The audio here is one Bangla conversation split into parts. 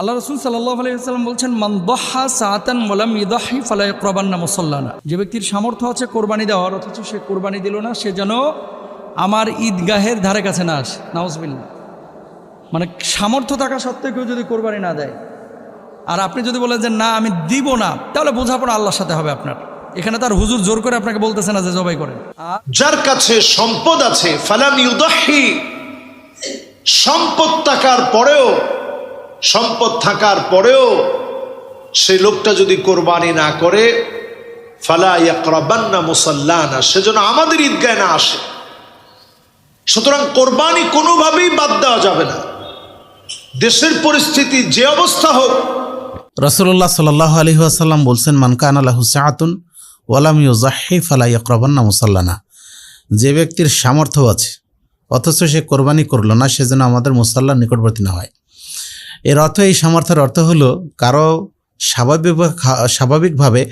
আল্লাহ রসুল সাল্লাহ আলাইসাল্লাম বলছেন, মান দহা সাতান মোলাম ইদাহি ফালাই প্রবান্না মুসল্লানা। যে ব্যক্তির সামর্থ্য আছে কোরবানি দেওয়ার, অথচ সে কোরবানি দিল না, সে যেন আমার ঈদগাহের ধারে কাছে না আসে। নাউজবিল্লা মানে সামর্থ্য থাকা সত্ত্বেও কেউ যদি কোরবানি না দেয়, আর আপনি যদি বলেন যে, না, আমি দিব না, তাহলে বোঝাপড়া আল্লাহর সাথে হবে আপনার। এখানে তার হুজুর জোর করে আপনাকে বলতেছে না যে, জবাই করেন। যার কাছে সম্পদ আছে, ফালাম ইউদাহি, সম্পদ থাকার পরেও সম্পদ থাকার পরেও সেই লোকটা যদি কোরবানি না করে, ফালা ইয়াকরাবান্না মুসাল্লানা সেজন্য আমাদের ঈদগায় না আসে। সুতরাং কোরবানি কোনোভাবেই বাদ দেওয়া যাবে না। দেশের পরিস্থিতি যে অবস্থা হোক। রসুল্লাহ সাল্লাহ আলহি আসাল্লাম বলছেন মানকান আল্লাহ সাহাতুন ওয়ালাম ইউজাহি ফালা ইয়করবান্না মুসাল্লানা। যে ব্যক্তির সামর্থ্য আছে, অথচ সে কোরবানি করল না সেজন্য আমাদের মুসাল্লার নিকটবর্তী না হয়। এর অর্থ, এই সামর্থ্যের অর্থ হলো, কারও স্বাভাবিক স্বাভাবিকভাবে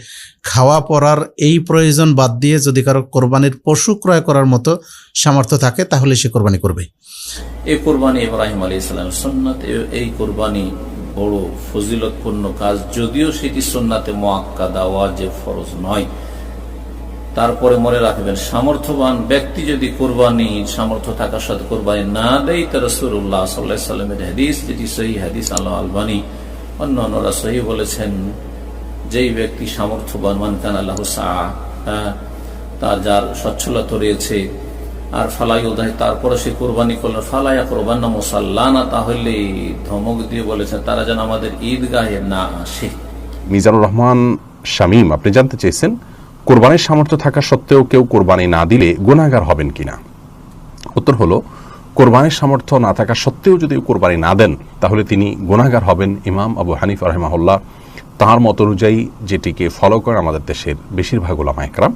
খাওয়া পড়ার এই প্রয়োজন বাদ দিয়ে যদি কারও কোরবানির পশু ক্রয় করার মতো সামর্থ্য থাকে, তাহলে সে কোরবানি করবে। এই কোরবানি ইব্রাহিম আলী ইসলামের সন্ন্যত এই কোরবানি বড় ফজিলতপূর্ণ কাজ, যদিও সেটি সন্নাতে মোয়াক্কাদা ওয়াজেব ফরজ নয়। তারপরে মনে রাখবেন সামর্থ্যবান ব্যক্তি যদি কোরবানি সামর্থ্য থাকার সাথে কোরবানি না দেয় তো রসুল্লাহ সাল্লাহ সাল্লামের হাদিস যেটি সহি হাদিস আল্লাহ আলবানী। অন্য অন্যরা সহি বলেছেন যেই ব্যক্তি সামর্থ্যবান মানকান আল্লাহ হ্যাঁ, তার যার সচ্ছলতা রয়েছে আর ফালাই উদায় তারপরে সে কোরবানি করল ফালাইয়া কোরবান না মুসাল্লানা তাহলে ধমক দিয়ে বলেছেন তারা যেন আমাদের ঈদগাহে না আসে। মিজানুর রহমান শামীম আপনি জানতে চেয়েছেন কোরবানির সামর্থ্য থাকা সত্ত্বেও কেউ কোরবানি না দিলে গুণাগার হবেন কিনা? উত্তর হলো, কোরবানির সামর্থ্য না থাকা সত্ত্বেও যদি কোরবানি না দেন, তাহলে তিনি গুণাগার হবেন ইমাম আবু হানিফ রহমাহুল্লাহ। তাঁর মত অনুযায়ী যেটিকে ফলো করে আমাদের দেশের বেশিরভাগ ওলামা একরাম